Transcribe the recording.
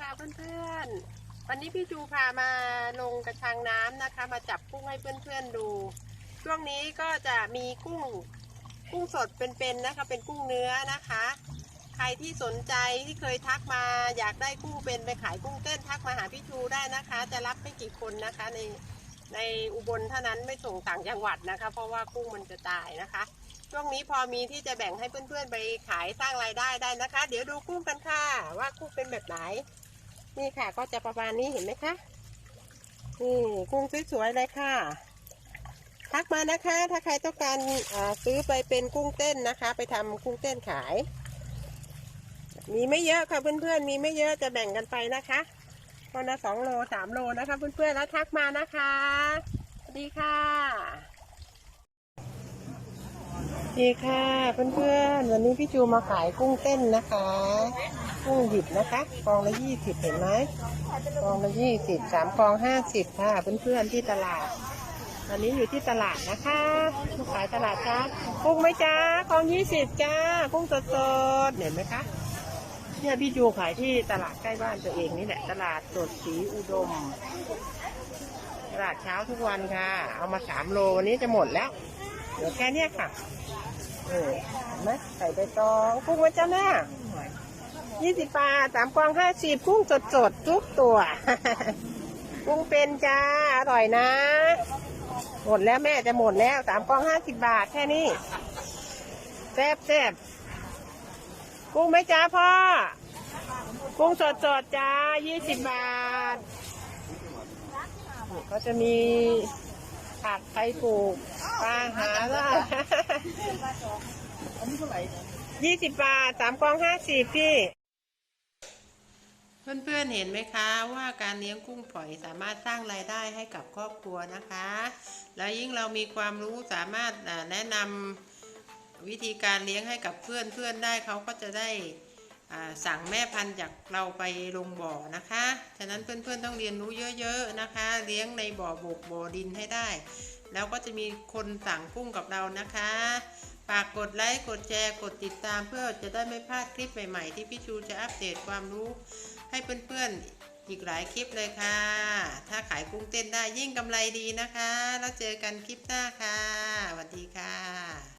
ค่ะเพื่อนๆ วันนี้พี่จูพามาลงกระชังน้ำนะคะ มาจับกุ้งให้เพื่อนๆดู ช่วงนี้ก็จะมีกุ้งกุ้งสดเป็นๆนะคะ เป็นกุ้งเนื้อนะคะ ใครที่สนใจที่เคยทักมา อยากได้กุ้งเป็นไปขายกุ้งเต้นทักมาหาพี่ชูได้นะคะ จะรับไม่กี่คนนะคะในในอุบลเท่านั้นไม่ส่งต่างจังหวัดนะคะ เพราะว่ากุ้งมันจะตายนะคะ ช่วงนี้พอมีที่จะแบ่งให้เพื่อนๆไปขายสร้างรายได้ได้นะคะ เดี๋ยวดูกุ้งกันค่ะ ว่ากุ้งเป็นแบบไหน นี่ค่ะก็จะประมาณนี้เห็นไหมคะนี่กุ้งสวยๆเลยค่ะ ทักมานะคะ ถ้าใครต้องการซื้อไปเป็นกุ้งเต้นนะคะ ไปทำกุ้งเต้นขาย มีไม่เยอะค่ะเพื่อนๆ มีไม่เยอะจะแบ่งกันไปนะคะคนละสองโลสามโลนะคะ เพื่อนๆแล้วทักมานะคะสวัสดีค่ะดีค่ะ เพื่อนๆ วันนี้พี่จูมาขายกุ้งเต้นนะคะ กุ้งดิบนะคะกองละยี่สิบเห็นไหมกองละยี่สิบสามกองห้าสิบค่ะเพื่อนๆที่ตลาดวันนี้อยู่ที่ตลาดนะคะขายตลาดจ้ากุ้งไหมจ้ากองยี่สิบจ้ากุ้งสดๆเห็นไหมคะเนี่ยพี่จูขายที่ตลาดใกล้บ้านตัวเองนี่แหละ ตลาดสดสีอุดม ตลาดเช้าทุกวันค่ะ เอามาสามโลวันนี้จะหมดแล้วเดี๋ยวแค่เนี้ยค่ะ เออเห็นไหมใส่ใบตองกุ้งไว้จ้าแม่ ยี่สิบบาทสามกองห้าสิบกุ้งสดสดทุกตัว กุ้งเป็นจ้า อร่อยนะ หมดแล้วแม่จะหมดแล้วสามกองห้าสิบบาทแค่นี้แซ่บแซ่บกุ้งไหมจ้าพ่อ กุ้งสดสดจ้ายี่สิบบาทเขาจะมีผักไปปลูกปลาหาได้ยี่สิบบาทสามกองห้าสิบพี่ เพื่อนๆเห็นไหมคะว่าการเลี้ยงกุ้งฝอยสามารถสร้างรายได้ให้กับครอบครัวนะคะ แล้วยิ่งเรามีความรู้สามารถแนะนำวิธีการเลี้ยงให้กับเพื่อนเพื่อนได้เขาก็จะได้สั่งแม่พันธุ์จากเราไปลงบ่อนะคะ ฉะนั้นเพื่อนๆต้องเรียนรู้เยอะๆนะคะ เลี้ยงในบ่อบกบ่อดินให้ได้ แล้วก็จะมีคนสั่งกุ้งกับเรานะคะฝากกดไลค์ กดแชร์ กดติดตามเพื่อจะได้ไม่พลาดคลิปใหม่ๆ ที่พี่ชูจะอัปเดตความรู้ ให้เพื่อนๆอีกหลายคลิปเลยค่ะ ถ้าขายกุ้งเต้นได้ยิ่งกำไรดีนะคะ แล้วเจอกันคลิปหน้าค่ะสวัสดีค่ะ